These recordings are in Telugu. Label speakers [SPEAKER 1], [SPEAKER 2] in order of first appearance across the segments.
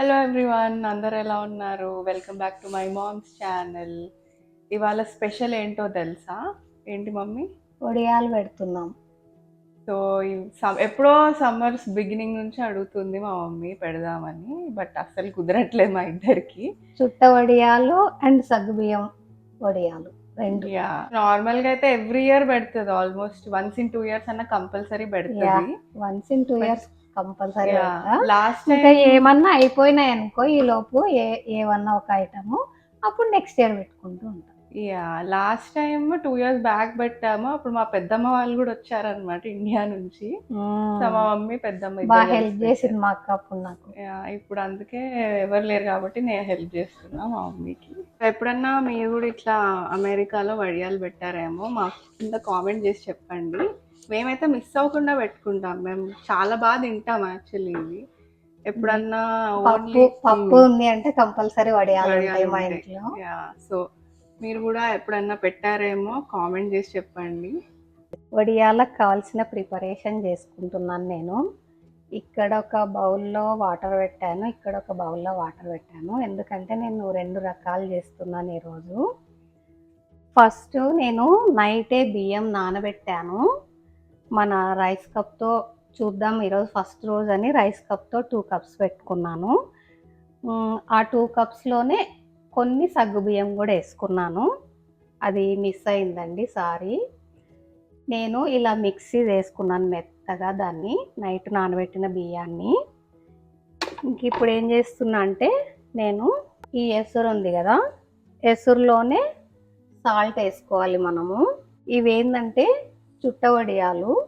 [SPEAKER 1] హలో ఎవ్రీవన్ అందరు ఎలా ఉన్నారు? Welcome back to my moms channel ఇవాళ స్పెషల్ ఏంటో తెలుసా? ఏంటి మమ్మీ?
[SPEAKER 2] వడియాలు పెడుతున్నాం.
[SPEAKER 1] సో ఎప్పుడో సమ్మర్స్ బిగినింగ్ నుంచి అడుగుతుంది మా మమ్మీ పెడదామని బట్ అస్సలు కుదరట్లేదు మా ఇద్దరికి.
[SPEAKER 2] చుట్ట వడియాలు అండ్ సగ్గుబియ్యం వడియాలు రెండు.
[SPEAKER 1] యా నార్మల్గా అయితే ఎవ్రీ ఇయర్ పెడుతుంది almost once in two years అన్న కంపల్సరీ పెడుతుంది.
[SPEAKER 2] Once in two years compulsory
[SPEAKER 1] last
[SPEAKER 2] ఇంకా ఏమన్నా అయిపోయినాయి అనుకో ఈ లోపు ఏ ఏమన్నా ఒక ఐటమ్ అప్పుడు నెక్స్ట్ ఇయర్ పెట్టుకుంటూ ఉంటాం.
[SPEAKER 1] Yeah last time two years back పెట్టాము. అప్పుడు మా పెద్దమ్మ వాళ్ళు కూడా వచ్చారనమాట ఇండియా నుంచి. మా మమ్మీ పెద్దమ్మ
[SPEAKER 2] బాగా హెల్ప్ చేసింది మా అక్క అప్పుడు నాకు.
[SPEAKER 1] ఇప్పుడు అందుకే ఎవరు లేరు కాబట్టి నేను హెల్ప్ చేస్తున్నా మా మమ్మీకి. ఎప్పుడన్నా మీరు కూడా ఇట్లా అమెరికాలో వడియాలు పెట్టారేమో మాకు కింద కామెంట్ చేసి చెప్పండి. మేమైతే మిస్ అవ్వకుండా పెట్టుకుంటాం. మేము చాలా బాగా తింటాం యాక్చువల్లీ ఇవి. ఎప్పుడన్నా
[SPEAKER 2] పప్పు పప్పు ఉంది అంటే కంపల్సరీ వడియాలు మా ఇంట్లో.
[SPEAKER 1] సో మీరు కూడా ఎప్పుడన్నా పెట్టారేమో కామెంట్ చేసి చెప్పండి.
[SPEAKER 2] వడియాలకు కావాల్సిన ప్రిపరేషన్ చేసుకుంటున్నాను నేను. ఇక్కడ ఒక బౌల్లో వాటర్ పెట్టాను ఇక్కడ ఒక బౌల్లో వాటర్ పెట్టాను. ఎందుకంటే నేను రెండు రకాలు చేస్తున్నాను ఈరోజు ఫస్ట్ నేను నైటే బియ్యం నానబెట్టాను. మన రైస్ కప్తో చూద్దాం. ఈరోజు ఫస్ట్ రోజు అని రైస్ కప్తో టూ కప్స్ పెట్టుకున్నాను. ఆ టూ కప్స్లోనే కొన్ని సగ్గు బియ్యం కూడా వేసుకున్నాను. అది మిస్ అయిందండి సారీ. నేను ఇలా మిక్సీ వేసుకున్నాను మెత్తగా దాన్ని నైట్ నానబెట్టిన బియ్యాన్ని. ఇంక ఇప్పుడు ఏం చేస్తున్నా అంటే నేను ఈ ఎసురు ఉంది కదా ఎసురులోనే సాల్ట్ వేసుకోవాలి మనము. ఇవేందంటే చుట్టవడియాలు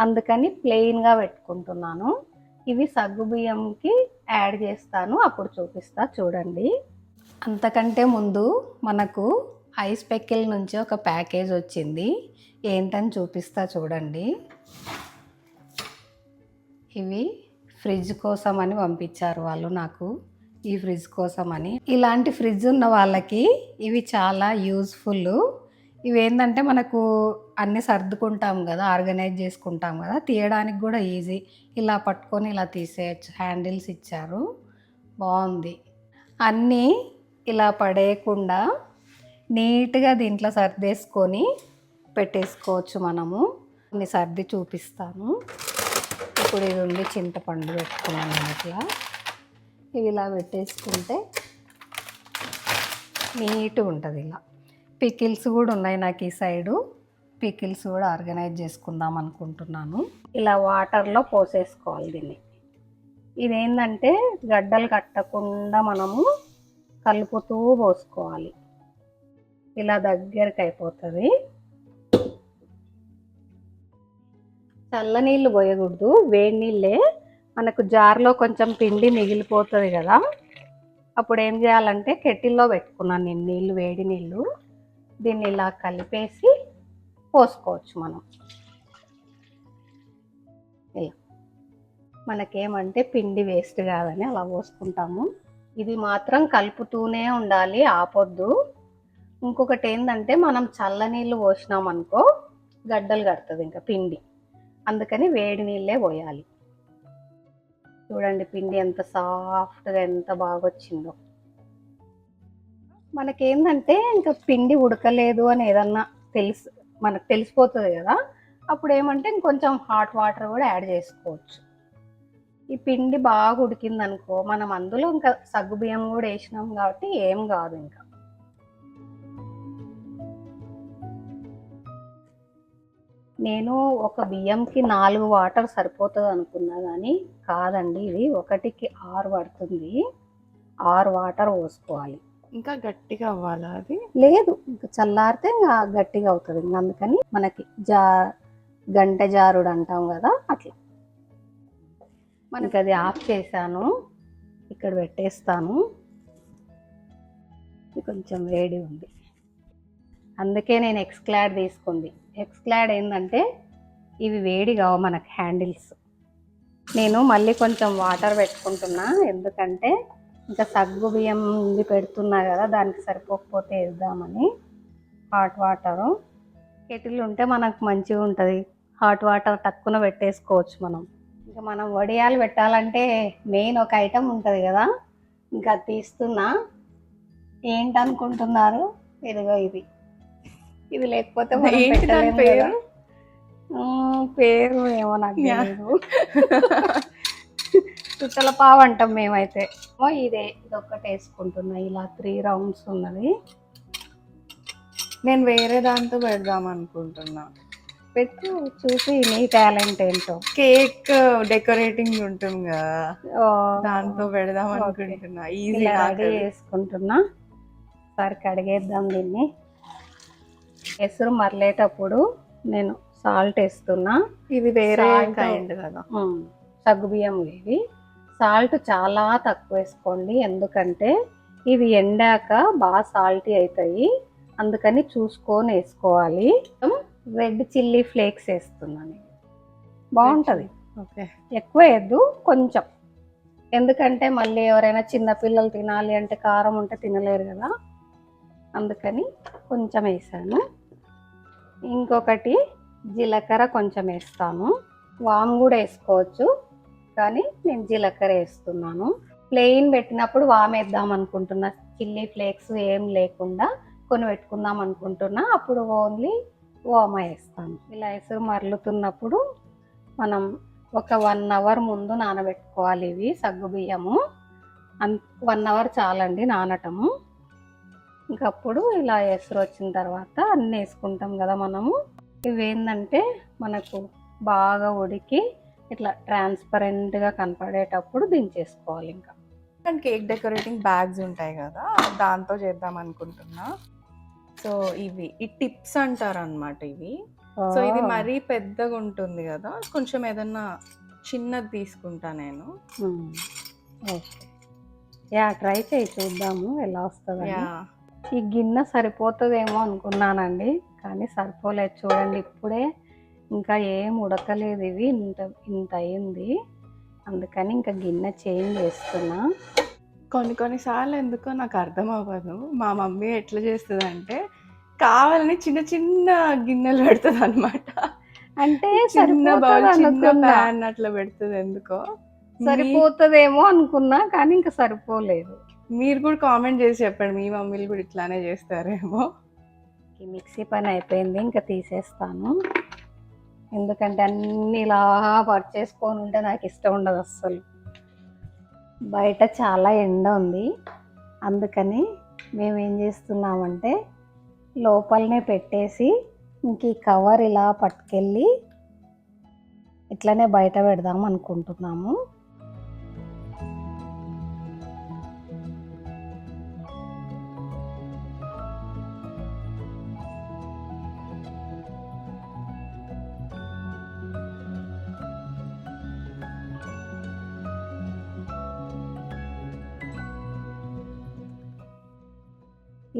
[SPEAKER 2] అందుకని ప్లెయిన్గా పెట్టుకుంటున్నాను. ఇవి సగ్గు బియ్యంకి యాడ్ చేస్తాను. అప్పుడు చూపిస్తా చూడండి. అంతకంటే ముందు మనకు ఐస్ పెక్కిల్ నుంచి ఒక ప్యాకేజ్ వచ్చింది. ఏంటని చూపిస్తా చూడండి. ఇవి ఫ్రిడ్జ్ కోసం అని పంపించారు వాళ్ళు నాకు. ఈ ఫ్రిడ్జ్ కోసం అని ఇలాంటి ఫ్రిడ్జ్ ఉన్న వాళ్ళకి ఇవి చాలా యూస్ఫుల్ ఇవి ఏంటంటే మనకు అన్నీ సర్దుకుంటాం కదా ఆర్గనైజ్ చేసుకుంటాం కదా తీయడానికి కూడా ఈజీ. ఇలా పట్టుకొని ఇలా తీసేయచ్చు. హ్యాండిల్స్ ఇచ్చారు. బాగుంది. అన్నీ ఇలా పడేయకుండా నీట్గా దీంట్లో సర్దేసుకొని పెట్టేసుకోవచ్చు మనము. కొన్ని సర్ది చూపిస్తాను. ఇప్పుడు ఇది ఉండి చింతపండు పెట్టుకున్నాను నేను ఇట్లా. ఇవి ఇలా పెట్టేసుకుంటే నీట్గా ఉంటుంది ఇలా. పికిల్స్ కూడా ఉన్నాయి నాకు ఈ సైడు. పికిల్స్ కూడా ఆర్గనైజ్ చేసుకుందాం అనుకుంటున్నాను. ఇలా వాటర్లో పోసేసుకోవాలి దీన్ని. ఇదేంటంటే గడ్డలు కట్టకుండా మనము కలుపుతూ పోసుకోవాలి. ఇలా దగ్గరికి అయిపోతుంది. చల్ల నీళ్ళు పోయకూడదు. వేడి నీళ్ళే. మనకు జార్లో కొంచెం పిండి మిగిలిపోతుంది కదా. అప్పుడు ఏం చేయాలంటే కెటిల్లో పెట్టుకున్నాను నేను నీళ్ళు వేడి నీళ్ళు. దీన్ని ఇలా కలిపేసి పోసుకోవచ్చు మనం. ఇలా. మనకేమంటే పిండి వేస్ట్ కాదని అలా పోసుకుంటాము. ఇది మాత్రం కలుపుతూనే ఉండాలి ఆపొద్దు. ఇంకొకటి ఏంటంటే మనం చల్లనీళ్ళు పోసినాం అనుకో గడ్డలు కడుతుంది ఇంకా పిండి. అందుకని వేడి నీళ్ళే పోయాలి. చూడండి పిండి ఎంత సాఫ్ట్గా ఎంత బాగా వచ్చిందో మనకేందంటే ఇంకా పిండి ఉడకలేదు అని ఏదన్నా తెలుసు మనకు తెలిసిపోతుంది కదా. అప్పుడు ఏమంటే ఇంకొంచెం హాట్ వాటర్ కూడా యాడ్ చేసుకోవచ్చు. ఈ పిండి బాగా ఉడికింది అనుకో మనం అందులో ఇంకా సగ్గు బియ్యం కూడా వేసినాం కాబట్టి ఏం కాదు ఇంకా. నేను ఒక బియ్యంకి నాలుగు వాటర్ సరిపోతుంది అనుకున్నా కానీ కాదండి ఇది ఒకటికి ఆరు పడుతుంది. ఆరు వాటర్ పోసుకోవాలి.
[SPEAKER 1] ఇంకా గట్టిగా అవ్వాలా అది?
[SPEAKER 2] లేదు ఇంకా చల్లారితే ఇంకా గట్టిగా అవుతుంది. ఇంకా అందుకని మనకి జా గంట జారుడు అంటాం కదా అట్లా. మనకి అది ఆఫ్ చేశాను. ఇక్కడ పెట్టేస్తాను. కొంచెం వేడి ఉంది. అందుకే నేను ఎక్స్క్లాడ్ తీసుకుంది. ఎక్స్క్లాడ్ ఏంటంటే ఇవి వేడి కావు మనకు హ్యాండిల్స్. నేను మళ్ళీ కొంచెం వాటర్ పెట్టుకుంటున్నా. ఎందుకంటే ఇంకా సగ్గు బియ్యం ఇది పెడుతున్నా కదా దానికి సరిపోకపోతే వేద్దామని. హాట్ వాటరు కెటిల్ ఉంటే మనకు మంచిగా ఉంటుంది. హాట్ వాటర్ తక్కువ పెట్టేసుకోవచ్చు మనం. ఇంకా మనం వడియాలు పెట్టాలంటే మెయిన్ ఒక ఐటమ్ ఉంటుంది కదా. ఇంకా తీస్తున్నా. ఏంటనుకుంటున్నారు? ఇదిగో ఇది. ఇది లేకపోతే
[SPEAKER 1] పేరు?
[SPEAKER 2] పేరు ఏమో నాకు చుట్టల పావు అంటాం మేమైతే. ఓ ఇదే ఇది ఒక్కటి వేసుకుంటున్నా. ఇలా త్రీ రౌండ్స్ ఉన్నది.
[SPEAKER 1] నేను వేరే దాంతో పెడదాం అనుకుంటున్నా.
[SPEAKER 2] పెట్టు చూసి నీ టాలెంట్ ఏంటో.
[SPEAKER 1] కేక్ డెకరేటింగ్ ఉంటుంది కదా. దాంతో పెడదాం. అనుకుంటున్నా. ఈజీ
[SPEAKER 2] ఇలా రెడీ చేసుకుంటున్నా. సరి కడిగేద్దాం దీన్ని. ఎసురు మరలేటప్పుడు నేను సాల్ట్ వేస్తున్నా.
[SPEAKER 1] ఇది వేరే. కైండ్ కదా.
[SPEAKER 2] సగ్గుబియ్యం ఇవి సాల్ట్ చాలా తక్కువ వేసుకోండి ఎందుకంటే ఇవి ఎండాక బాగా సాల్టీ అవుతాయి అందుకని చూసుకొని వేసుకోవాలి. రెడ్ చిల్లీ ఫ్లేక్స్ వేస్తున్నాను. బాగుంటుంది.
[SPEAKER 1] ఓకే.
[SPEAKER 2] ఎక్కువ వేయద్దు కొంచెం. ఎందుకంటే మళ్ళీ ఎవరైనా చిన్న పిల్లలు తినాలి అంటే కారం ఉంటే తినలేరు కదా. అందుకని కొంచెం వేసాను. ఇంకొకటి జీలకర్ర కొంచెం వేస్తాను. వామ్ కూడా వేసుకోవచ్చు. కానీ నేను జీలకర్ర వేస్తున్నాను. ప్లెయిన్ పెట్టినప్పుడు వామేద్దాం వేద్దాం అనుకుంటున్నా. చిల్లీ ఫ్లేక్స్ ఏం లేకుండా కొన్ని పెట్టుకుందాం అనుకుంటున్నా. అప్పుడు ఓన్లీ వామ వేస్తాను. ఇలా ఎసురు మరలుతున్నప్పుడు మనం ఒక వన్ అవర్ ముందు నానబెట్టుకోవాలి ఇవి సగ్గు బియ్యము. అన్ వన్ అవర్ చాలండి నానటము. ఇంకప్పుడు ఇలా ఎసురు వచ్చిన తర్వాత అన్నీ వేసుకుంటాం కదా మనము. ఇవి ఏంటంటే మనకు బాగా ఉడికి ఇట్లా ట్రాన్స్పరెంట్గా కనపడేటప్పుడు దించేసుకోవాలి ఇంకా.
[SPEAKER 1] అండ్ కేక్ డెకరేటింగ్ బ్యాగ్స్ ఉంటాయి కదా దాంతో చేద్దాం అనుకుంటున్నా. సో ఇవి ఈ టిప్స్ అంటారు అనమాట ఇవి. సో ఇది మరీ పెద్దగా ఉంటుంది కదా కొంచెం ఏదన్నా చిన్నది తీసుకుంటా నేను.
[SPEAKER 2] యా ట్రై చేయి చూద్దాము ఎలా వస్తుందని.
[SPEAKER 1] యా.
[SPEAKER 2] ఈ గిన్నె సరిపోతుందేమో అనుకున్నానండి కానీ సరిపోలేదు. చూడండి ఇప్పుడే ఇంకా ఏం ఉడకలేదు ఇవి ఇంత ఇంత అయింది. అందుకని ఇంకా గిన్నె చేంజ్ చేస్తున్నా.
[SPEAKER 1] కొన్ని కొన్నిసార్లు ఎందుకో నాకు అర్థం అవ్వదు. మా మమ్మీ ఎట్లా చేస్తుంది అంటే కావాలని చిన్న చిన్న గిన్నెలు పెడుతుంది అనమాట
[SPEAKER 2] అంటే
[SPEAKER 1] చిన్న బౌల్ చిన్న ప్యాన్ అట్లా పెడుతుంది ఎందుకో.
[SPEAKER 2] సరిపోతుందేమో అనుకున్నా కానీ ఇంకా సరిపోలేదు.
[SPEAKER 1] మీరు కూడా కామెంట్ చేసి చెప్పండి మీ మమ్మీలు కూడా ఇట్లానే చేస్తారేమో.
[SPEAKER 2] ఈ మిక్సీ పని అయిపోయింది ఇంకా తీసేస్తాను. ఎందుకంటే అన్ని ఇలా పర్చేసుకొని ఉంటే నాకు ఇష్టం ఉండదు అస్సలు. బయట చాలా ఎండ ఉంది. అందుకని మేము ఏం చేస్తున్నామంటే లోపలనే పెట్టేసి ఇంక ఈ కవర్ ఇలా పట్టుకెళ్ళి ఇట్లనే బయట పెడదాం అనుకుంటున్నాము.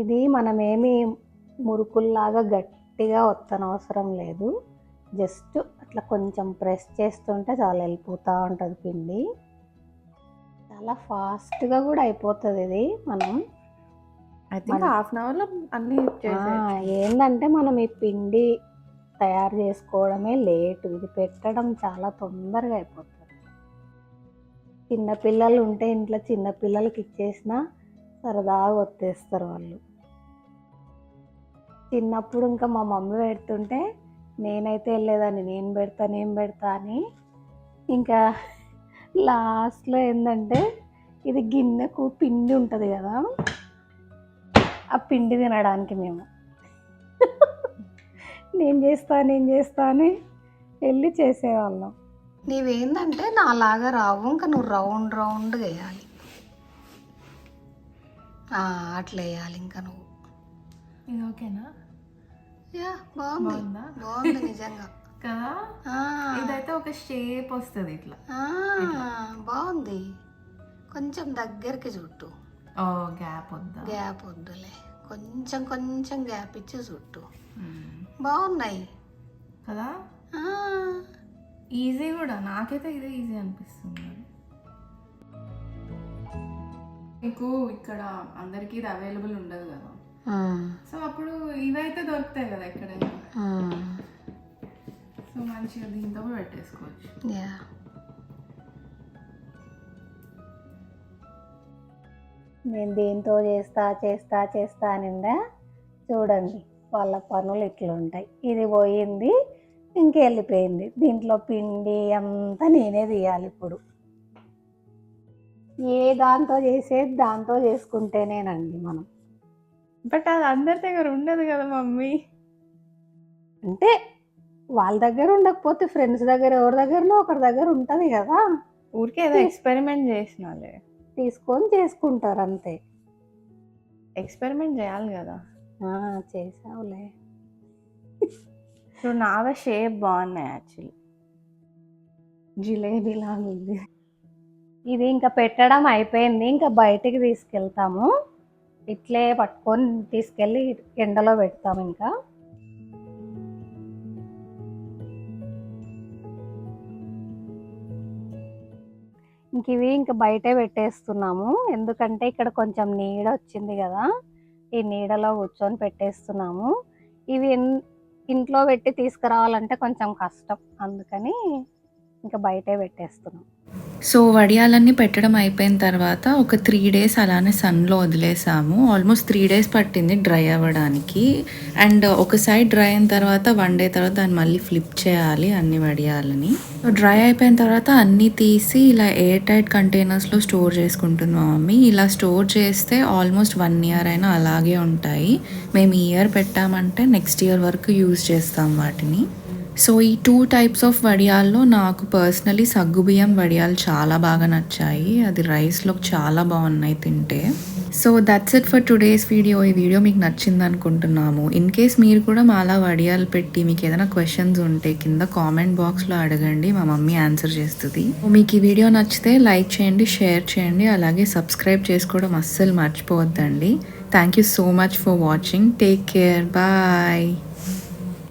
[SPEAKER 2] ఇది మనమేమి మురుకుల్లాగా గట్టిగా వత్తనవసరం లేదు. జస్ట్ అట్లా కొంచెం ప్రెస్ చేస్తుంటే చాలా వెళ్ళిపోతూ ఉంటుంది పిండి. చాలా ఫాస్ట్గా కూడా అయిపోతుంది ఇది మనం.
[SPEAKER 1] ఐ థింక్
[SPEAKER 2] మన-
[SPEAKER 1] హాఫ్ అన్ అవర్లో అన్ని.
[SPEAKER 2] ఏందంటే మనం ఈ పిండి తయారు చేసుకోవడమే లేటు. ఇది పెట్టడం చాలా తొందరగా అయిపోతుంది. చిన్న పిల్లలు ఉంటే ఇంట్లో చిన్న పిల్లలకి ఇచ్చేసిన సరదాగా వచ్చేస్తారు వాళ్ళు. చిన్నప్పుడు ఇంకా మా మమ్మీ పెడుతుంటే నేనైతే వెళ్ళేదాన్ని నేను పెడతా నేను పెడతా అని. ఇంకా లాస్ట్లో ఏంటంటే ఇది గిన్నెకు పిండి ఉంటుంది కదా ఆ పిండి తినడానికి మేము. నేను చేస్తా నేను చేస్తా అని వెళ్ళి చేసేవాళ్ళం. నీవేందంటే నాలాగా రావు ఇంకా నువ్వు రౌండ్ రౌండ్గా వేయాలి. అట్లా వేయాలి ఇంకా నువ్వు.
[SPEAKER 1] ఇది ఓకేనా?
[SPEAKER 2] యా బాగుంది.
[SPEAKER 1] బాగుందా?
[SPEAKER 2] నిజంగా.
[SPEAKER 1] కదా?
[SPEAKER 2] ఆ,
[SPEAKER 1] ఇదైతే ఒక షేప్ వస్తుంది ఇట్లా.
[SPEAKER 2] ఆ, బాగుంది. కొంచెం దగ్గరికి చుట్టు.
[SPEAKER 1] ఓ గ్యాప్ వద్దా?
[SPEAKER 2] గ్యాప్ వద్దులే. కొంచెం కొంచెం గ్యాప్ ఇచ్చి చుట్టు. బాగున్నాయి.
[SPEAKER 1] కదా?
[SPEAKER 2] ఆ,
[SPEAKER 1] ఈజీ కూడా. నాకైతే ఇదే ఈజీ అనిపిస్తుంది. మీకు ఇక్కడ అందరికీ ఇది అవైలబుల్ ఉండదు కదా? సో అప్పుడు ఇవైతే దొరుకుతాయి కదా ఎక్కడైనా. సో మంచిగా దీంతో కూడా పెట్టేసుకోవచ్చు.
[SPEAKER 2] నేను దీంతో చేస్తా చేస్తా చేస్తా నిండా చూడండి వాళ్ళ పనులు ఇట్లుంటాయి. ఇది పోయింది ఇంకెళ్ళిపోయింది. దీంట్లో పిండి అంతా నేనే తీయాలి ఇప్పుడు. ఏ దాంతో చేసేది దాంతో చేసుకుంటేనేనండి మనం.
[SPEAKER 1] బట్ అది అందరి దగ్గర ఉండదు కదా మమ్మీ.
[SPEAKER 2] అంటే వాళ్ళ దగ్గర ఉండకపోతే ఫ్రెండ్స్ దగ్గర ఎవరి దగ్గరనో ఒకరి దగ్గర ఉంటుంది కదా.
[SPEAKER 1] ఊరికే ఏదో ఎక్స్పెరిమెంట్ చేసినాలే
[SPEAKER 2] తీసుకొని చేసుకుంటారు అంతే.
[SPEAKER 1] ఎక్స్పెరిమెంట్ చేయాలి కదా.
[SPEAKER 2] చేసావులే
[SPEAKER 1] సో నావే షేప్ బాగున్నాయి యాక్చువల్లీ జిలేబీ లాగా ఉంది.
[SPEAKER 2] ఇది ఇంకా పెట్టడం అయిపోయింది. ఇంకా బయటికి తీసుకెళ్తాము. ఇట్లే పట్టుకొని తీసుకెళ్ళి ఎండలో పెడతాం ఇంకా. ఇంక ఇవి ఇంకా బయటే పెట్టేస్తున్నాము. ఎందుకంటే ఇక్కడ కొంచెం నీడ వచ్చింది కదా. ఈ నీడలో కూర్చొని పెట్టేస్తున్నాము. ఇవి ఇంట్లో పెట్టి తీసుకురావాలంటే కొంచెం కష్టం. అందుకని ఇంకా బయటే పెట్టేస్తున్నాం.
[SPEAKER 3] సో వడియాలన్నీ పెట్టడం అయిపోయిన తర్వాత ఒక త్రీ డేస్ అలానే సన్లో వదిలేసాము. ఆల్మోస్ట్ త్రీ డేస్ పట్టింది డ్రై అవ్వడానికి. అండ్ ఒక సైడ్ డ్రై అయిన తర్వాత వన్ డే తర్వాత దాన్ని మళ్ళీ ఫ్లిప్ చేయాలి అన్ని వడియాలని. సో డ్రై అయిపోయిన తర్వాత అన్నీ తీసి ఇలా ఎయిర్ టైట్ కంటైనర్స్లో స్టోర్ చేసుకుంటుంది మమ్మీ. ఇలా స్టోర్ చేస్తే ఆల్మోస్ట్ వన్ ఇయర్ అయినా అలాగే ఉంటాయి. మేము ఈ ఇయర్ పెట్టామంటే నెక్స్ట్ ఇయర్ వరకు యూజ్ చేస్తాం వాటిని. సో ఈ టూ టైప్స్ ఆఫ్ వడియాల్లో నాకు పర్సనలీ సగ్గుబియ్యం వడియాలు చాలా బాగా నచ్చాయి. అది రైస్లో చాలా బాగున్నాయి తింటే. So that's it for today's video ఈ వీడియో మీకు నచ్చింది అనుకుంటున్నాము. ఇన్ కేస్ మీరు కూడా మాలా వడియాలు పెట్టి మీకు ఏదైనా క్వశ్చన్స్ ఉంటే కింద కామెంట్ బాక్స్లో అడగండి. మా మమ్మీ ఆన్సర్ చేస్తుంది. మీకు ఈ వీడియో నచ్చితే లైక్ చేయండి షేర్ చేయండి. అలాగే సబ్స్క్రైబ్ చేసుకోవడం అస్సలు మర్చిపోవద్దండి. Thank you so much for watching take care bye